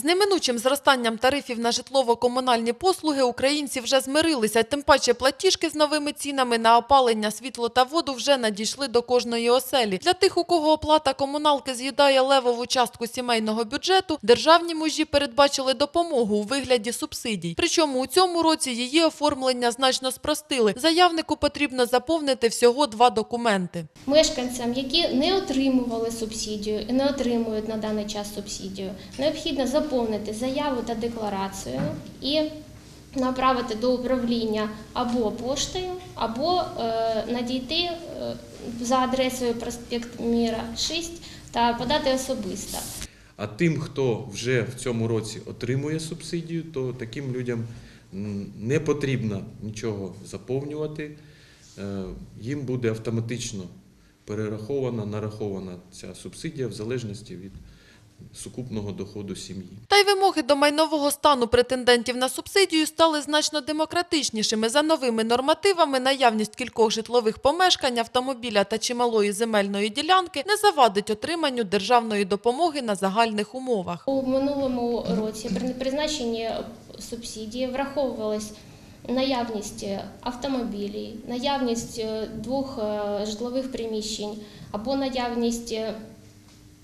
З неминучим зростанням тарифів на житлово-комунальні послуги українці вже змирилися, тим паче платіжки з новими цінами на опалення, світло та воду вже надійшли до кожної оселі. Для тих, у кого оплата комуналки з'їдає левову частку сімейного бюджету, державні мужі передбачили допомогу у вигляді субсидій. Причому у цьому році її оформлення значно спростили. Заявнику потрібно заповнити всього два документи. Мешканцям, які не отримували субсидію і не отримують на даний час субсидію, необхідно заповнити заяву та декларацію і направити до управління або поштою, або е, надійти е, за адресою проспект Міра 6 та подати особисто. А тим, хто вже в цьому році отримує субсидію, то таким людям не потрібно нічого заповнювати. Е, Їм буде автоматично перерахована, нарахована ця субсидія в залежності від сукупного доходу сім'ї. Та й вимоги до майнового стану претендентів на субсидію стали значно демократичнішими. За новими нормативами наявність кількох житлових помешкань, автомобіля та чималої земельної ділянки не завадить отриманню державної допомоги на загальних умовах. У минулому році при призначенні субсидії враховувалась наявність автомобілів, наявність е, двох е, житлових приміщень або наявність е,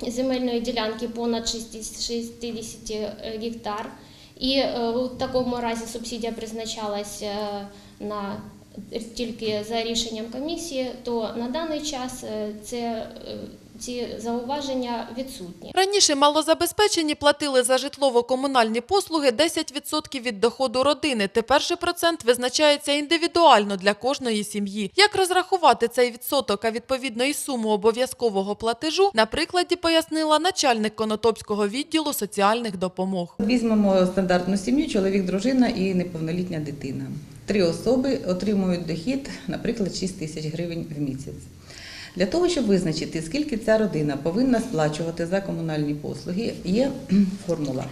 земельної ділянки понад 60 60 гектар. І в у такому разі субсидія призначалась е, на тільки за рішенням комісії, то на даний час е, це, е, ці зауваження відсутні. Раніше малозабезпечені платили за житлово-комунальні послуги 10% від доходу родини. Тепер же процент визначається індивідуально для кожної сім'ї. Як розрахувати цей відсоток, а відповідно і суму обов'язкового платежу, на прикладі пояснила начальник Конотопського відділу соціальних допомог. Візьмемо стандартну сім'ю, чоловік, дружина і неповнолітня дитина. Три особи отримують дохід, наприклад, 6 тисяч гривень в місяць. Для того, щоб визначити, скільки ця родина повинна сплачувати за комунальні послуги, є формула.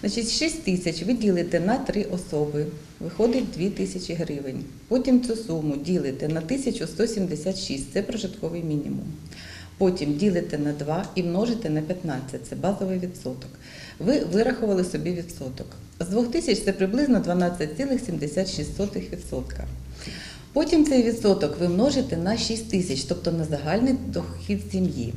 Значить, 6 тисяч ви ділите на три особи, виходить 2 тисячі гривень. Потім цю суму ділите на 1176, це прожитковий мінімум. Потім ділите на 2 і множите на 15, це базовий відсоток. Ви вирахували собі відсоток. З 2 тисяч це приблизно 12,76%. Потім цей відсоток ви множите на 6 тисяч, тобто на загальний дохід сім'ї.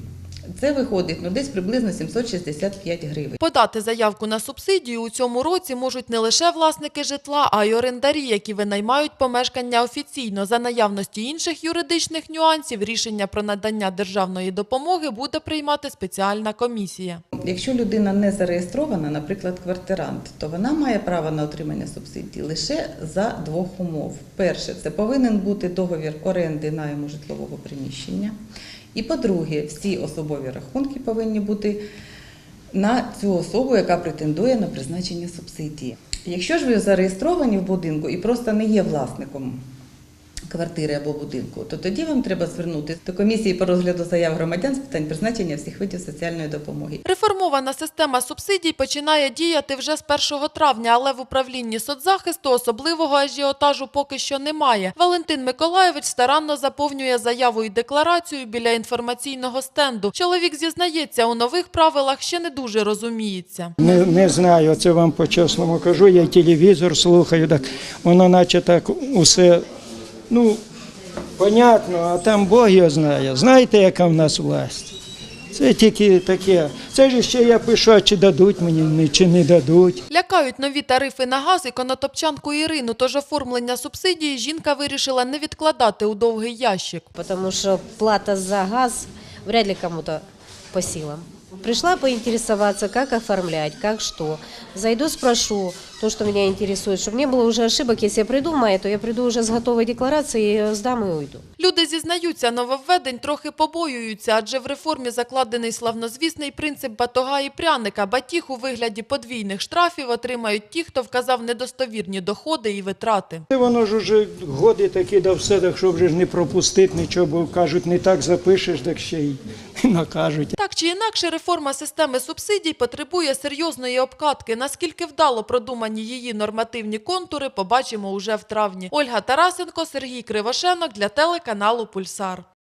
Це виходить ну, десь приблизно 765 гривень. Подати заявку на субсидію у цьому році можуть не лише власники житла, а й орендарі, які винаймають помешкання офіційно. За наявності інших юридичних нюансів рішення про надання державної допомоги буде приймати спеціальна комісія. Якщо людина не зареєстрована, наприклад, квартирант, то вона має право на отримання субсидій лише за двох умов. Перше, це повинен бути договір оренди найму житлового приміщення. І по-друге, всі особові рахунки повинні бути на цю особу, яка претендує на призначення субсидії. Якщо ж ви зареєстровані в будинку і просто не є власником квартири або будинку, то тоді вам треба звернутися до комісії по розгляду заяв громадян з питань призначення всіх видів соціальної допомоги. Реформована система субсидій починає діяти вже з 1 травня, але в управлінні соцзахисту особливого ажіотажу поки що немає. Валентин Миколаєвич старанно заповнює заяву і декларацію біля інформаційного стенду. Чоловік зізнається, у нових правилах ще не дуже розуміється. Не, не знаю, це вам по-чесному кажу. Я телевізор слухаю, так воно наче так усе, ну, понятно, а там Бог його знає. Знаєте, яка в нас власть? Це тільки таке. Це ж ще я пишу, а чи дадуть мені, чи не дадуть. Лякають нові тарифи на газ і конотопчанку Ірину, тож оформлення субсидії жінка вирішила не відкладати у довгий ящик. потому что плата за газ вряд ли кому-то по силам. Пришла поинтересоваться, как оформлять, как что. Зайду, спрошу то, что меня интересует, чтобы не было уже ошибок. Если я приду в мае, то я приду уже с готовой декларацией, ее сдам и уйду. Люди зізнаються, нововведень трохи побоюються, адже в реформі закладений славнозвісний принцип батога і пряника. Батіг у вигляді подвійних штрафів отримають ті, хто вказав недостовірні доходи і витрати. Воно ж уже годи такі да все, так щоб вже ж не пропустити нічого, бо кажуть, не так запишеш, так ще й накажуть. Так чи інакше, реформа системи субсидій потребує серйозної обкатки. Наскільки вдало продумані її нормативні контури, побачимо уже в травні. Ольга Тарасенко, Сергій Кривошенок для телеканалу Пульсар.